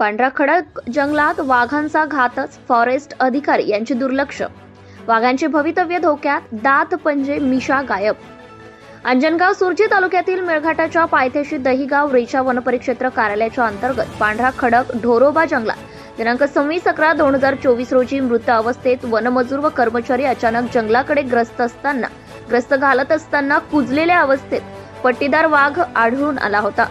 पांढरा खडक जंगलात वाघांचा घातच फॉरेस्ट अधिकारी यांचे दुर्लक्ष. वाघांचे भवितव्य धोक्यात दात पंजे मिशा गायब. अंजनगाव सुरजी तालुक्यातील मेळघाटाच्या पायथ्याशी दहिगाव रेचा वनपरिक्षेत्र कार्यालयाच्या अंतर्गत पांढरा खडक ढोरोबा जंगलात दिनांक सव्वीस अकरा दोन हजार चोवीस रोजी मृत अवस्थेत वनमजूर व कर्मचारी अचानक जंगलाकडे ग्रस्त असताना ग्रस्त घालत असताना कुजलेल्या अवस्थेत पट्टीदार वाघ आढळून आला होता.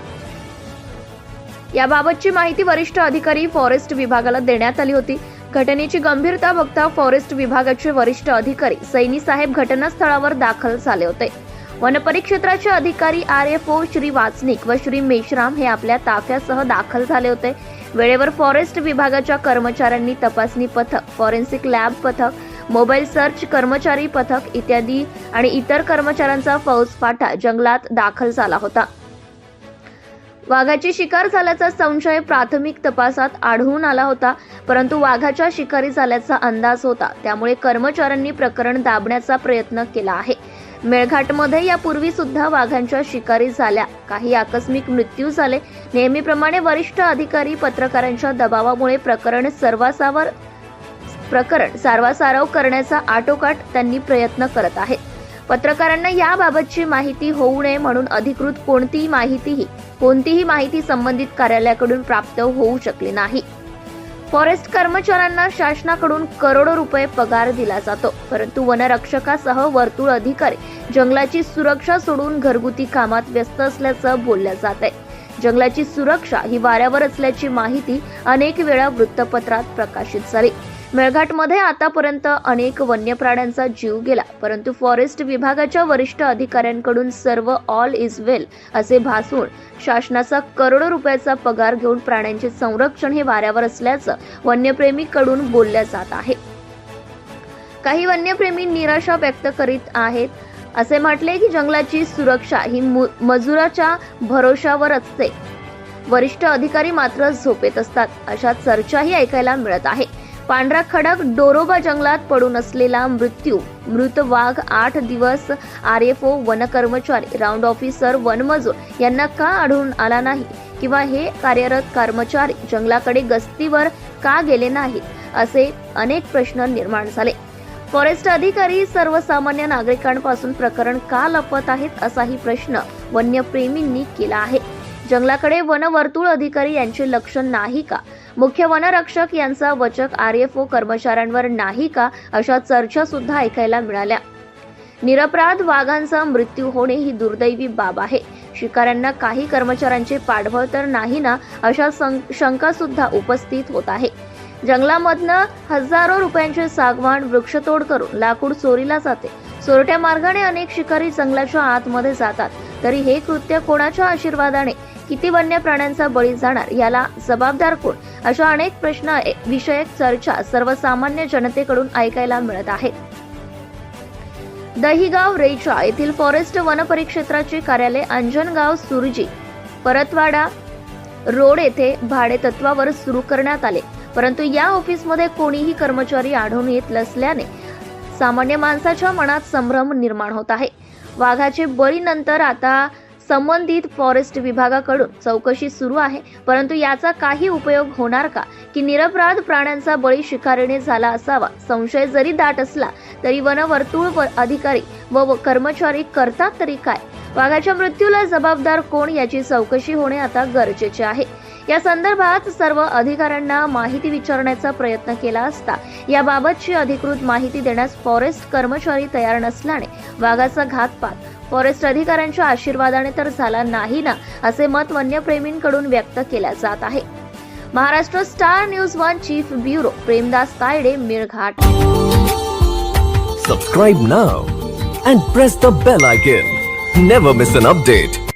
याबाबतची माहिती वरिष्ठ अधिकारी फॉरेस्ट विभागाला देण्यात आली होती. घटनेची गंभीरता बघता फॉरेस्ट विभागाचे वरिष्ठ अधिकारी सैनी साहेब घटनास्थळावर दाखल झाले होते. वनपरिक्षेत्राचे अधिकारी R F O Shri Vachanik व श्री मेश्राम हे आपल्या ताफ्यासह दाखल झाले होते. वेळेवर फॉरेस्ट विभागाच्या कर्मचाऱ्यांनी तपासणी पथक फॉरेन्सिक लॅब पथक मोबाईल सर्च कर्मचारी पथक इत्यादी आणि इतर कर्मचाऱ्यांचा फौजफाटा जंगलात दाखल झाला होता. वाघाची शिकार झाल्याचा संशय प्राथमिक तपासात आढळून आला होता परंतु वाघाच्या शिकारी झाल्याचा अंदाज होता. त्यामुळे कर्मचाऱ्यांनी प्रकरण दाबण्याचा प्रयत्न केला आहे. मेळघाटमध्ये यापूर्वी सुद्धा वाघांच्या शिकारी झाल्या. काही आकस्मिक मृत्यू झाले. नेहमीप्रमाणे वरिष्ठ अधिकारी पत्रकारांच्या दबावामुळे प्रकरण सर्वासावर प्रकरण सारवासारव करण्याचा आटोकाट त्यांनी प्रयत्न करत आहेत. पत्रकारांना याबाबतची माहिती होऊ नये म्हणून अधिकृत कोणतीही माहितीही कोणतीही माहिती संबंधित कार्यालयाकडून प्राप्त होऊ शकली नाही. फॉरेस्ट कर्मचाऱ्यांना शासनाकडून करोडो रुपये पगार दिला जातो. परंतु वनरक्षकासह वर्तुळ अधिकारी जंगलाची सुरक्षा सोडून घरगुती कामात व्यस्त असल्याचं बोललं जात आहे. जंगलाची सुरक्षा ही वाऱ्यावर असल्याची माहिती अनेक वेळा वृत्तपत्रात प्रकाशित झाली. मेळघाटमध्ये आतापर्यंत अनेक वन्य प्राण्यांचा जीव गेला परंतु फॉरेस्ट विभागाच्या वरिष्ठ अधिकाऱ्यांकडून सर्व ऑल इज वेल असे भासून शासनाचा करोडो रुपयाचा पगार घेऊन प्राण्यांचे संरक्षण हे वाऱ्यावर असल्याचं वन्यप्रेमीकडून बोलल्या जात आहे. काही वन्यप्रेमी निराशा व्यक्त करीत आहेत असे म्हटले की जंगलाची सुरक्षा ही मु- मजुराच्या भरोशावर असते. वरिष्ठ अधिकारी मात्र झोपेत असतात अशा चर्चाही ऐकायला मिळत आहे. पांढरा खडक डोरोबा जंगलात पडून असलेला मृत्यू. मृत वाघ आठ दिवस आर एफ ओ वनकर्मचारी राऊंड ऑफिसर वनमजूर यांना का आढळून आला नाही? किंवा हे कार्यरत कर्मचारी जंगलाकडे गस्तीवर का गेले नाहीत? असे अनेक प्रश्न निर्माण झाले. फॉरेस्ट अधिकारी सर्वसामान्य नागरिकांपासून प्रकरण का लपवत आहेत असाही प्रश्न वन्यप्रेमींनी केला आहे. जंगलाकडे वनवर्तुळ अधिकारी यांचे लक्ष नाही का? मुख्य वनरक्षक यांचा वचक आर एफ ओ कर्मचाऱ्यांवर नाही का अशा चर्चा सुद्धा ऐकायला मिळाल्या. निरपराध वाघांचा मृत्यू होणे ही दुर्दैवी बाब आहे. शिकाऱ्यांना काही कर्मचाऱ्यांचे पाठबळ तर नाही ना अशा शंका सुद्धा उपस्थित होत आहे. जंगलामधनं हजारो रुपयांचे सागवान वृक्षतोड करून लाकूड चोरीला जाते. चोरट्या मार्गाने अनेक शिकारी जंगलाच्या आतमध्ये जातात. तरी हे कृत्य कोणाच्या आशीर्वादाने? किती वन्य प्राण्यांचा बळी जाणार याला जबाबदार कोण? अशा अनेक प्रश्न विषयक चर्चा सर्वसामान्य जनतेकडून ऐकायला मिळत आहेत. दहिगाव रेचा येथील फॉरेस्ट वनपरिक्षेत्राचे कार्यालय अंजनगाव सुरजी परतवाडा रोड येथे भाडे तत्वावर सुरू करण्यात आले. परंतु या ऑफिसमध्ये कोणीही कर्मचारी आढळून येत नसल्याने सामान्य माणसाच्या मनात संभ्रम निर्माण होत आहे. वाघाचे बळीनंतर आता संबंधित फॉरेस्ट विभागाकडून चौकशी सुरू आहे. परंतु याचा काही उपयोग होणार का? की निरपराध प्राण्यांचा बळी शिकारीने झाला असावा? संशय जरी दाट असला तरी वनवर्तुळ अधिकारी व व कर्मचारी करतात तरी काय? वाघाच्या मृत्यूला जबाबदार कोण याची चौकशी होणे आता गरजेचे आहे. या संदर्भात सर्व अधिकाऱ्यांना माहिती विचारण्याचा प्रयत्न केला असता याबाबतची अधिकृत माहिती देण्यास फॉरेस्ट कर्मचारी तयार नसल्याने वाघाचा घातपात फॉरेस्ट अधिकाऱ्यांच्या आशीर्वादाने तर झाला नाही ना असे मत वन्यप्रेमींकडून व्यक्त केल्या जात आहे. Maharashtra star news one chief bureau Premdas Tayde Melghat. Subscribe now and press the bell icon never miss an update